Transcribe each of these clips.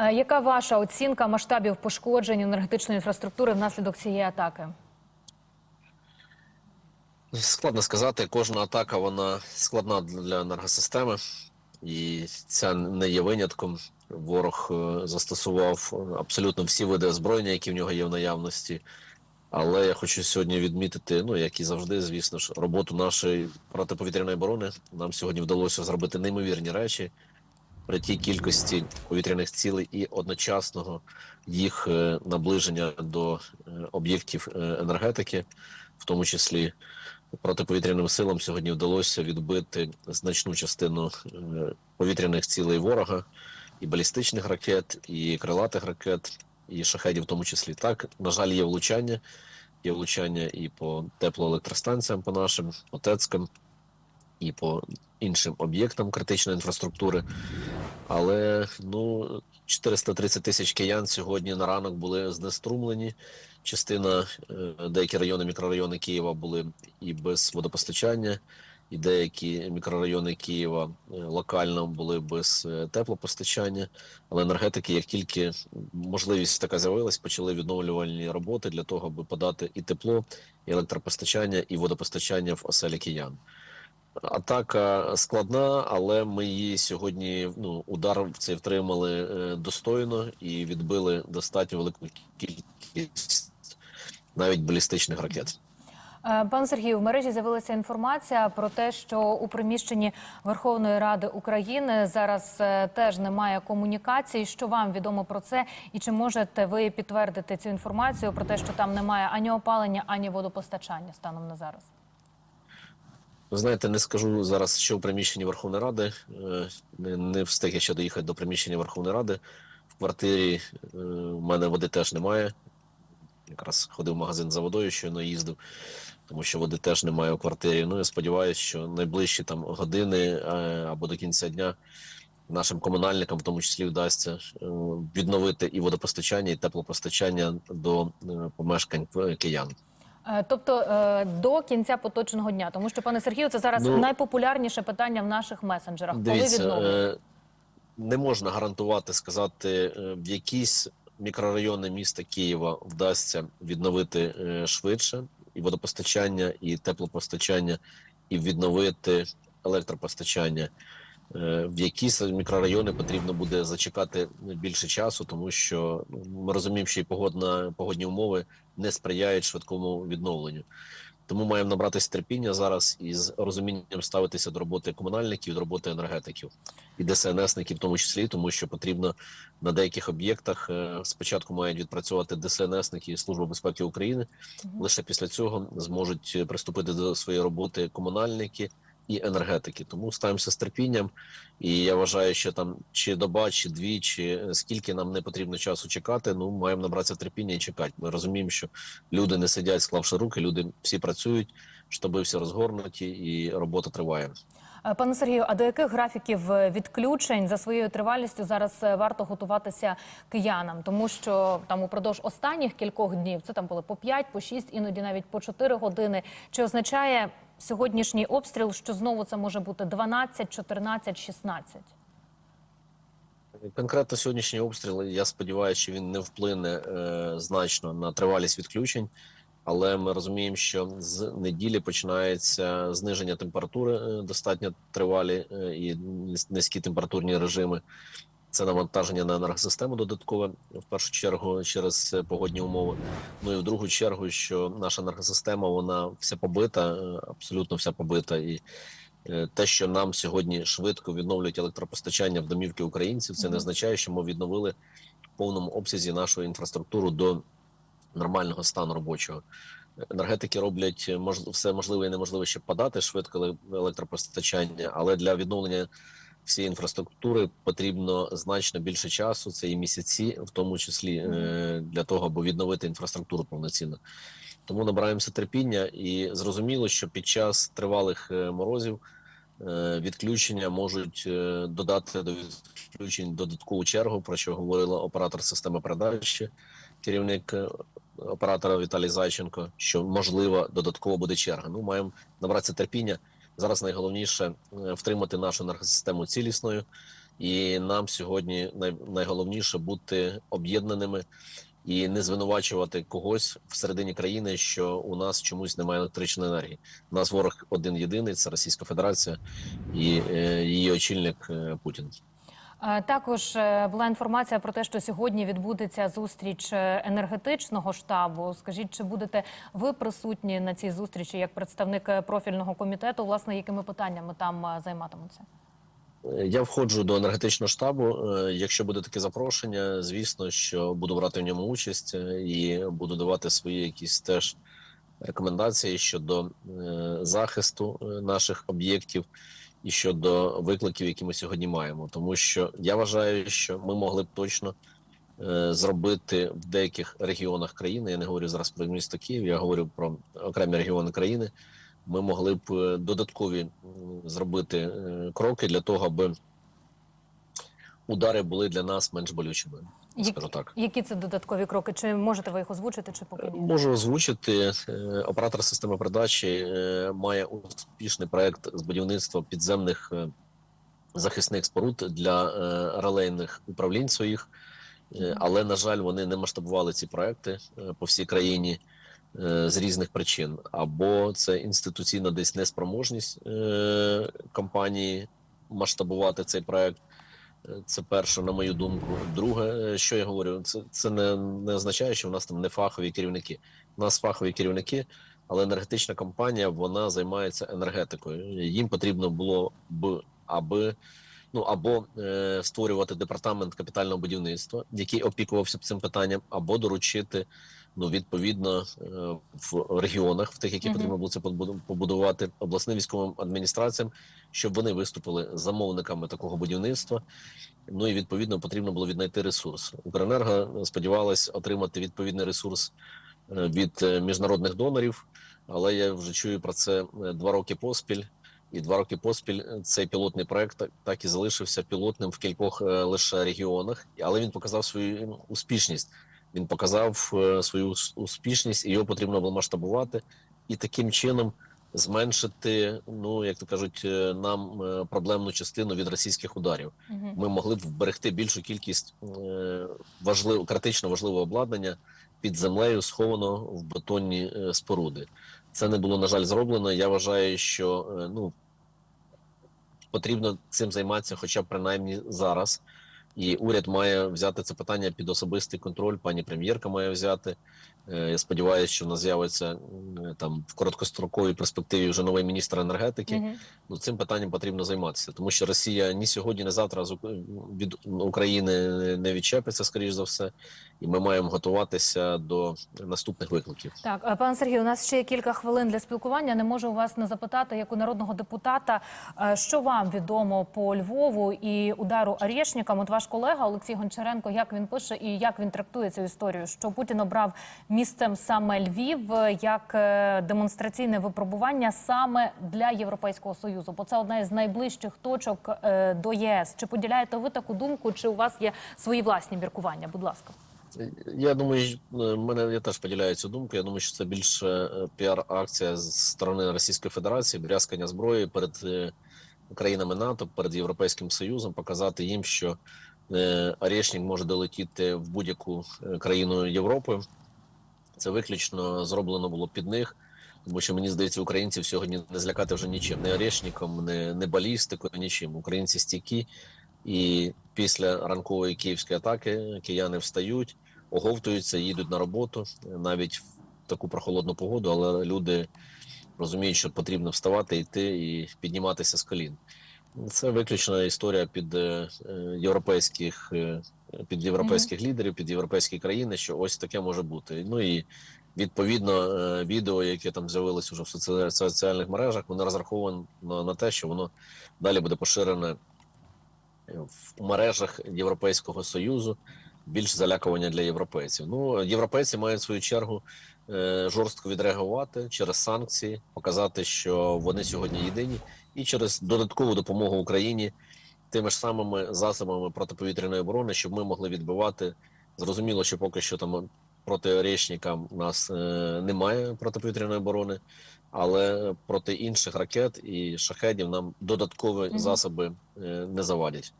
Е, Яка ваша оцінка масштабів пошкоджень енергетичної інфраструктури внаслідок цієї атаки? Складно сказати, кожна атака вона складна для енергосистеми, і ця не є винятком. Ворог е, застосував абсолютно всі види озброєння, які в нього є в наявності. Але я хочу сьогодні відмітити, ну як і завжди, звісно ж, роботу нашої протиповітряної оборони. Нам сьогодні вдалося зробити неймовірні речі при тій кількості повітряних цілей і одночасного їх е, наближення до е, об'єктів е, енергетики, в тому числі протиповітряним силам сьогодні вдалося відбити значну частину повітряних цілей ворога, і балістичних ракет, і крилатих ракет, і шахедів, в тому числі. Так, на жаль, є влучання. Є влучання і по теплоелектростанціям, по нашим, по ТЕЦкам, і по іншим об'єктам критичної інфраструктури. Але ну 430 тисяч киян сьогодні на ранок були знеструмлені. Частина, е, деякі райони, мікрорайони Києва були і без водопостачання, і деякі мікрорайони Києва е, локально були без е, теплопостачання. Але енергетики, як тільки можливість така з'явилась, почали відновлювальні роботи для того, аби подати і тепло, і електропостачання, і водопостачання в оселі киян. Атака складна, але ми її сьогодні ну удар в втримали е, достойно і відбили достатньо велику кількість навіть балістичних ракет. Е, Пан Сергію, в мережі з'явилася інформація про те, що у приміщенні Верховної Ради України зараз е, теж немає комунікації. Що вам відомо про це, і чи можете ви підтвердити цю інформацію про те, що там немає ані опалення, ані водопостачання станом на зараз? Ви знаєте, не скажу зараз, що в приміщенні Верховної Ради. Е, Не, встиг я ще доїхати до приміщення Верховної Ради. В квартирі е, в мене води теж немає. Якраз ходив в магазин за водою, щойно їздив, тому що води теж немає у квартирі. Ну я сподіваюся, що найближчі там години е, або до кінця дня нашим комунальникам, в тому числі, вдасться відновити і водопостачання, і теплопостачання до помешкань киян. Е, Тобто е, до кінця поточного дня, тому що пане Сергію, це зараз Ну, найпопулярніше питання в наших месенджерах. Коли Дивіться, відновлять? е, не можна гарантувати сказати, е, в якісь мікрорайони міста Києва вдасться відновити швидше і водопостачання, і теплопостачання, і відновити електропостачання. Е, В якісь мікрорайони потрібно буде зачекати більше часу, тому що ну, ми розуміємо, що і погодна погодні умови не сприяють швидкому відновленню. Тому маємо набратися терпіння зараз і з розумінням ставитися до роботи комунальників, до роботи енергетиків і ДСНСників, в тому числі, тому що потрібно на деяких об'єктах е, спочатку мають відпрацювати ДСНСники і Служба безпеки України. Лише після цього зможуть приступити до своєї роботи комунальники і енергетики. Тому ставимося з терпінням. І я вважаю, що там чи доба, чи дві, чи скільки нам не потрібно часу чекати. Ну маємо набратися терпіння і чекати. Ми розуміємо, що люди не сидять, склавши руки, люди всі працюють, штаби всі розгорнуті, і робота триває. Е, Пане Сергію, а до яких графіків е, відключень за своєю тривалістю зараз е, варто готуватися киянам? Тому що там упродовж останніх кількох днів це там були по 5, по 6, іноді навіть по 4 години. Чи означає сьогоднішній обстріл, що знову це може бути 12, 14, 16? Конкретно сьогоднішній обстріл, я сподіваюся, що він не вплине е, значно на тривалість відключень, але ми розуміємо, що з неділі починається зниження температури е, достатньо тривалі е, і низькі температурні режими. Це навантаження на енергосистему додаткове в першу чергу через погодні умови. Ну і в другу чергу, що наша енергосистема вона вся побита, абсолютно вся побита, і Е, те, що нам сьогодні швидко відновлюють електропостачання в домівки українців, це не означає, що ми відновили в повному обсязі нашу інфраструктуру до нормального стану робочого. Енергетики роблять е, все можливе і неможливе, щоб подати швидко еле- електропостачання, але для відновлення всієї інфраструктури потрібно значно більше часу. Це і місяці, в тому числі е, для того, аби відновити інфраструктуру повноцінно. Тому набираємося терпіння і зрозуміло, що під час тривалих е, морозів е, відключення можуть додати до відключень додаткову чергу, про що говорила оператор системи передачі, керівник оператора Віталій Зайченко, що можливо додатково буде черга. Ну, маємо набратися терпіння. Зараз найголовніше е, втримати нашу енергосистему цілісною, І нам сьогодні найголовніше бути об'єднаними і не звинувачувати когось всередині країни, що у нас чомусь немає електричної енергії. У нас ворог один єдиний це Російська Федерація і е, її очільник е, Путін. Також е, була інформація про те, що сьогодні відбудеться зустріч е, енергетичного штабу. Скажіть, чи будете ви присутні на цій зустрічі як представник е, профільного комітету? Власне, якими питаннями там займатимуться? Я входжу до енергетичного штабу. Якщо буде таке запрошення, звісно, що буду брати в ньому участь і буду давати свої якісь теж рекомендації щодо захисту наших об'єктів і щодо викликів, які ми сьогодні маємо. Тому що я вважаю, що ми могли б точно е, зробити в деяких регіонах країни. Я не говорю зараз про місто Київ, я говорю про окремі регіони країни. Ми могли б е, додаткові зробити е, кроки для того, аби удари були для нас менш болючими. Скажу так. які це додаткові кроки? Чи можете ви їх озвучити, чи поки ні? Можу озвучити. Е, Оператор системи передачі е, має успішний проект з будівництва підземних е, захисних споруд для релейних управлінь своїх, але на жаль, вони не масштабували ці проекти по всій країні з різних причин. Або це інституційна десь неспроможність компанії масштабувати цей проект. Е, Це перше, на мою думку. Друге, що я говорю, це, це не, не означає, що в нас там не фахові керівники. У нас фахові керівники, але енергетична компанія вона займається енергетикою. Їм потрібно було б аби ну або е, створювати департамент капітального будівництва, який опікувався б цим питанням, або доручити ну відповідно е, в регіонах, в тих, які Мгм. потрібно було це побуду- побудувати обласним військовим адміністраціям, щоб вони виступили замовниками такого будівництва. Ну і відповідно потрібно було віднайти ресурс. Укренерго сподівалась отримати відповідний ресурс е, від е, міжнародних донорів, але я вже чую про це е, два роки поспіль. І два роки поспіль е, цей пілотний проект так, і залишився пілотним в кількох е, лише регіонах, але він показав свою успішність. Він показав е, свою успішність, і його потрібно було масштабувати і таким чином зменшити, ну як то кажуть, е, нам е, проблемну частину від російських ударів ми могли б вберегти більшу кількість е, важлив, критично важливого обладнання під землею, сховано в бетонні е, споруди. Це не було на жаль зроблено. Я вважаю, що е, ну потрібно цим займатися, хоча принаймні зараз. І уряд має взяти це питання під особистий контроль. Пані прем'єрка має взяти. Е, Я сподіваюся, що в нас з'явиться там в короткостроковій перспективі вже новий міністр енергетики Мгм. ну цим питанням потрібно займатися, тому що Росія ні сьогодні, ні завтра з від України не відчепиться, скоріш за все, і ми маємо готуватися до наступних викликів. Так, пане Сергію, у нас ще є кілька хвилин для спілкування. Не можу у вас не запитати, як у народного депутата, е, що вам відомо по Львову і удару Арєшнікам? От ваш колега Олексій Гончаренко, як він пише і як він трактує цю історію? Що Путін обрав місцем саме Львів е, як е, демонстраційне випробування саме для Європейського союзу, бо це одна із найближчих точок е, до єС. Чи поділяєте ви таку думку? Чи у вас є свої власні міркування? Будь ласка. Я думаю, мене я теж поділяю цю думку. Я думаю, що це більше піар-акція з сторони Російської Федерації, брязкання зброї перед країнами НАТО, перед Європейським Союзом, показати їм, що е, Орешник може долетіти в будь-яку е, країну Європи. Це виключно зроблено було під них, тому що мені здається, українців сьогодні не злякати вже нічим, не орешником, не, не балістикою, нічим. Українці стійкі, і після ранкової київської атаки кияни встають, оговтуються, їдуть на роботу навіть в таку прохолодну погоду, але люди розуміють, що потрібно вставати, йти і підніматися з колін. Це виключно історія під е, е, європейських е, під європейських лідерів, під європейські країни, що ось таке може бути. Ну і відповідно відео, яке там з'явилось уже в соціальних мережах, воно розраховано на те, що воно далі буде поширене в мережах Європейського союзу. Більш залякування для європейців. Ну європейці мають в свою чергу жорстко відреагувати через санкції, показати, що вони сьогодні єдині, і через додаткову допомогу Україні тими ж самими засобами протиповітряної оборони, щоб ми могли відбивати. Зрозуміло, що поки що там проти Орешника у нас е, немає протиповітряної оборони, але проти інших ракет і шахедів нам додаткові Мгм. засоби е, не завадять.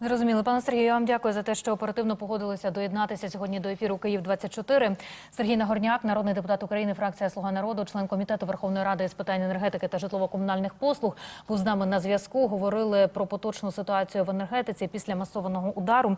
Зрозуміло, пане Сергію, я вам дякую за те, що оперативно погодилися доєднатися сьогодні до ефіру Київ 24 Сергій Нагорняк, народний депутат України, фракція Слуга народу, член комітету Верховної Ради з питань енергетики та житлово-комунальних послуг, був з нами на зв'язку. Говорили про поточну ситуацію в енергетиці після масованого удару.